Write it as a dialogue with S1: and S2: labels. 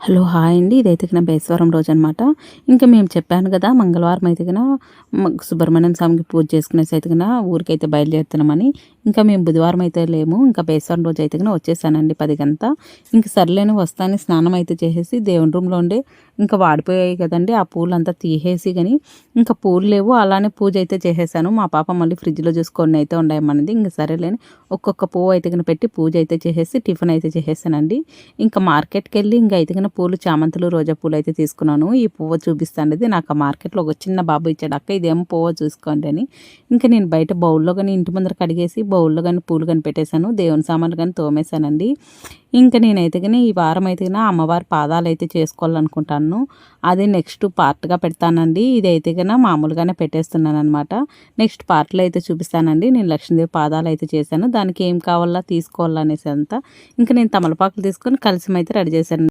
S1: Hello hi అండి. ఇదైతే నా బేస్వారం రోజు అనమాట ఇంకా మేము చెప్పాను కదా మంగళవారం అయితే సుబ్రహ్మణ్యం స్వామికి పూజ చేసుకునేసి అయితే ఊరికైతే బయలుదేరుతున్నామని. ఇంకా మేము బుధవారం అయితే లేము. ఇంకా బేస్వారం రోజు అయితే కన్నా వచ్చేసానండి పదిగంతా ఇంకా ఇంక సర్లేని వస్తాను స్నానం అయితే చేసేసి దేవుని రూమ్లో ఉండే ఇంకా వాడిపోయాయి కదండి. ఆ పూలు అంతా తీసేసి కానీ ఇంకా పూలు లేవు. అలానే పూజ అయితే చేసేసాను. మా పాప మళ్ళీ ఫ్రిడ్జ్లో చూసుకొని అయితే ఉండేమన్నది ఇంకా సరేలేని ఒక్కొక్క పువ్వు అయితే కన్నా పెట్టి పూజ అయితే చేసేసి టిఫిన్ అయితే చేసేసానండి. ఇంకా మార్కెట్కి వెళ్ళి ఇంకా అయితే కన్నా పూలు చామంతులు రోజా పూలు అయితే తీసుకున్నాను. ఈ పువ్వు చూపిస్తాండి నాకు ఆ మార్కెట్లో ఒక చిన్న బాబు ఇచ్చాడు. అక్క ఇదేమో పువ్వు చూసుకోండి అని. ఇంకా నేను బయట బౌల్లో కానీ ఇంటి ముందర కడిగేసి బౌల్లో కానీ పూలు కానీ పెట్టేశాను. దేవుని సామాన్లు కానీ తోమేశానండి. ఇంకా నేనైతే కానీ ఈ వారం అయితే కానీ అమ్మవారి పాదాలు అయితే చేసుకోవాలనుకుంటాను. అది నెక్స్ట్ పార్ట్గా పెడతానండి. ఇది అయితే కానీ మామూలుగానే పెట్టేస్తున్నాను అనమాట నెక్స్ట్ పార్ట్లో అయితే చూపిస్తానండి. నేను లక్ష్మీదేవి పాదాలు అయితే చేశాను. దానికి ఏం కావాలా తీసుకోవాలనేసి అంతా. ఇంకా నేను తమలపాకులు తీసుకొని కలిసి అయితే రెడీ చేశాను.